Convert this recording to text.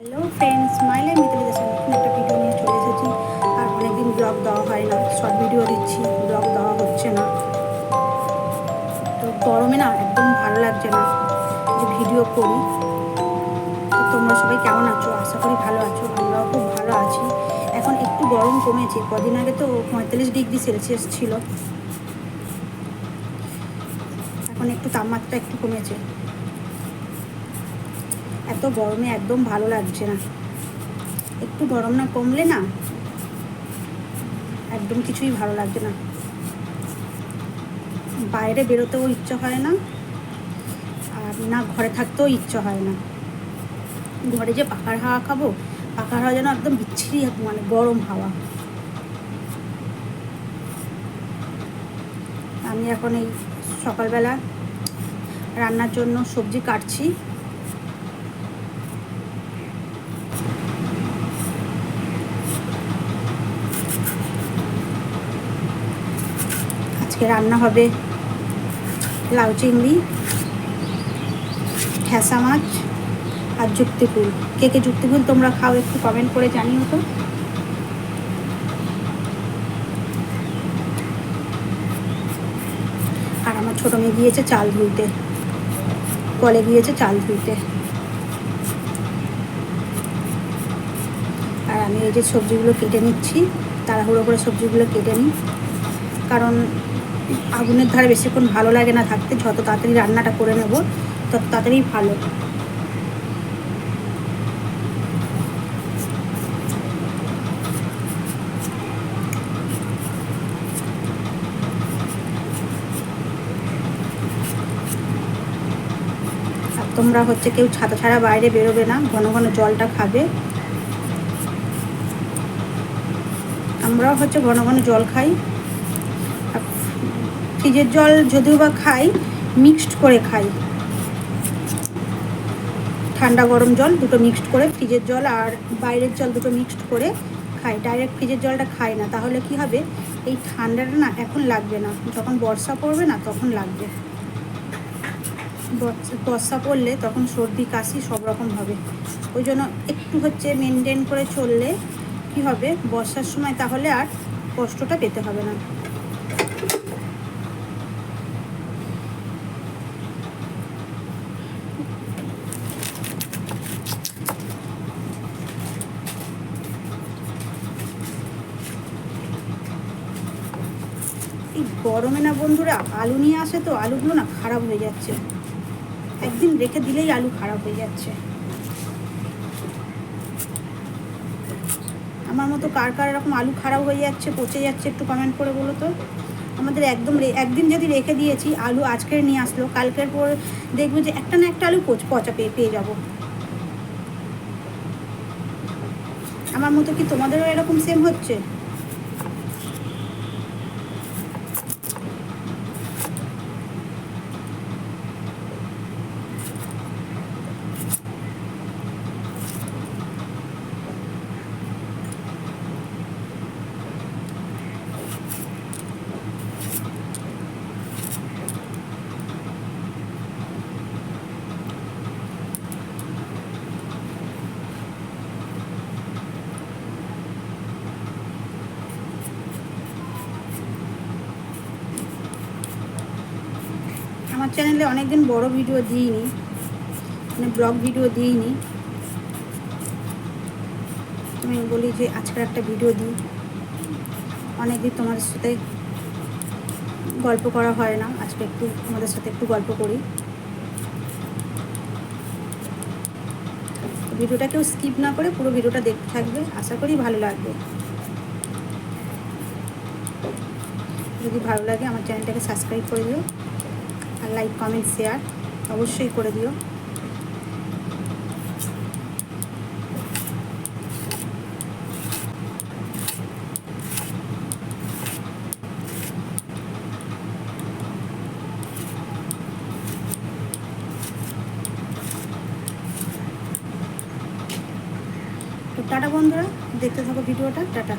Hello friends মাইলে মিতালি দাসের নতুন একটা ভিডিও নিয়ে চলে এসেছি। আর অনেকদিন ব্লগ দেওয়া হয় না শর্ট ভিডিও দিচ্ছি ব্লগ দেওয়া হচ্ছে না। তো গরমে না একদম ভালো লাগছে না যে ভিডিও করি। তো তোমরা সবাই কেমন আছো? আশা করি ভালো আছো, আমরাও খুব ভালো আছি। এখন একটু গরম কমেছে, কদিন আগে তো পঁয়তাল্লিশ ডিগ্রি সেলসিয়াস ছিল। এখন একটু তাপমাত্রা একটু কমেছে। এত গরমে একদম ভালো লাগছে না। একটু গরম না কমলে না একদম কিছুই ভালো লাগছে না। বাইরে বেরোতেও ইচ্ছা হয় না, আর না ঘরে থাকতেও ইচ্ছা হয় না। ঘরে যে পাখার হাওয়া খাব পাকার হাওয়া যেন একদম বিচ্ছিরি মানে গরম হাওয়া। আমি এখন এই সকালবেলা রান্নার জন্য সবজি কাটছি। আজকে রান্না হবে লাউ চিংড়ি ঘ্যাসা মাছ আর যুক্তি ফুল। কে কে যুক্তি ফুল তোমরা খাও একটু কমেন্ট করে জানিও তো। আর আমার ছোটো মেয়ে গিয়েছে চাল ধুইতে। কলে গিয়েছে চাল ধুইতে। আর আমি এই যে সবজিগুলো কেটে নিচ্ছি, তাড়াহুড়ো করে সবজিগুলো কেটে নিই। কারণ আগুনের ধারে বেশিক্ষণ ভালো লাগে না থাকতে, যত তাড়াতাড়ি রান্নাটা করে নেব, তত তাড়াতাড়ি ভালো। তোমরা হচ্ছে কেউ ছাতা ছাড়া বাইরে বেরোবে না, ঘন ঘন জলটা খাবে। আমরাও হচ্ছে ঘন ঘন জল খাই। ফ্রিজের জল যদিও বা খাই মিক্সড করে খাই। ঠান্ডা গরম জল দুটো মিক্সড করে ফ্রিজের জল আর বাইরের জল দুটো মিক্সড করে খাই। ডাইরেক্ট ফ্রিজের জলটা খাই না। তাহলে কি হবে? এই ঠান্ডাটা না এখন লাগবে না। যখন বর্ষা পড়বে না, তখন লাগবে। বর্ষা পড়লে তখন সর্দি, কাশি সব রকম হবে। ওই জন্য একটু হচ্ছে মেনটেন করে চললে কি হবে? বর্ষার সময় তাহলে আর কষ্টটা পেতে হবে না। এই গরমে না বন্ধুরা, আলু নিয়ে আসে তো, আলুগুলো না খারাপ হয়ে যাচ্ছে। একদিন রেখে দিলেই আলু খারাপ হয়ে যাচ্ছে। আমার মতো কার কার এরকম আলু খারাপ হয়ে যাচ্ছে, পচে যাচ্ছে একটু কমেন্ট করে বলো তো? আমাদের একদম একদিন যদি রেখে দিয়েছি, আলু আজকের নিয়ে আসলো, কালকের পর দেখব যে একটা না একটা আলু পচ পেয়ে পেয়ে যাব। আমার মতো কি তোমাদেরও এরকম সেম হচ্ছে? আমার চ্যানেলে অনেকদিন বড় ভিডিও দিইনি মানে ব্লগ ভিডিও দিইনি। আমি বলি যে আজকের একটা ভিডিও দিই। অনেকদিন তোমাদের সাথে গল্প করা হয় না, আজকে একটু তোমাদের সাথে একটু গল্প করি। ভিডিওটা কেউ স্কিপ না করে পুরো ভিডিওটা দেখতে থাকবে, আশা করি ভালো লাগবে। যদি ভালো লাগে আমার চ্যানেলটাকে সাবস্ক্রাইব করে দিও। লাইক কমেন্ট শেয়ার অবশ্যই করে দিও। টাটা বন্ধুরা দেখতে থাকো ভিডিওটা। টাটা।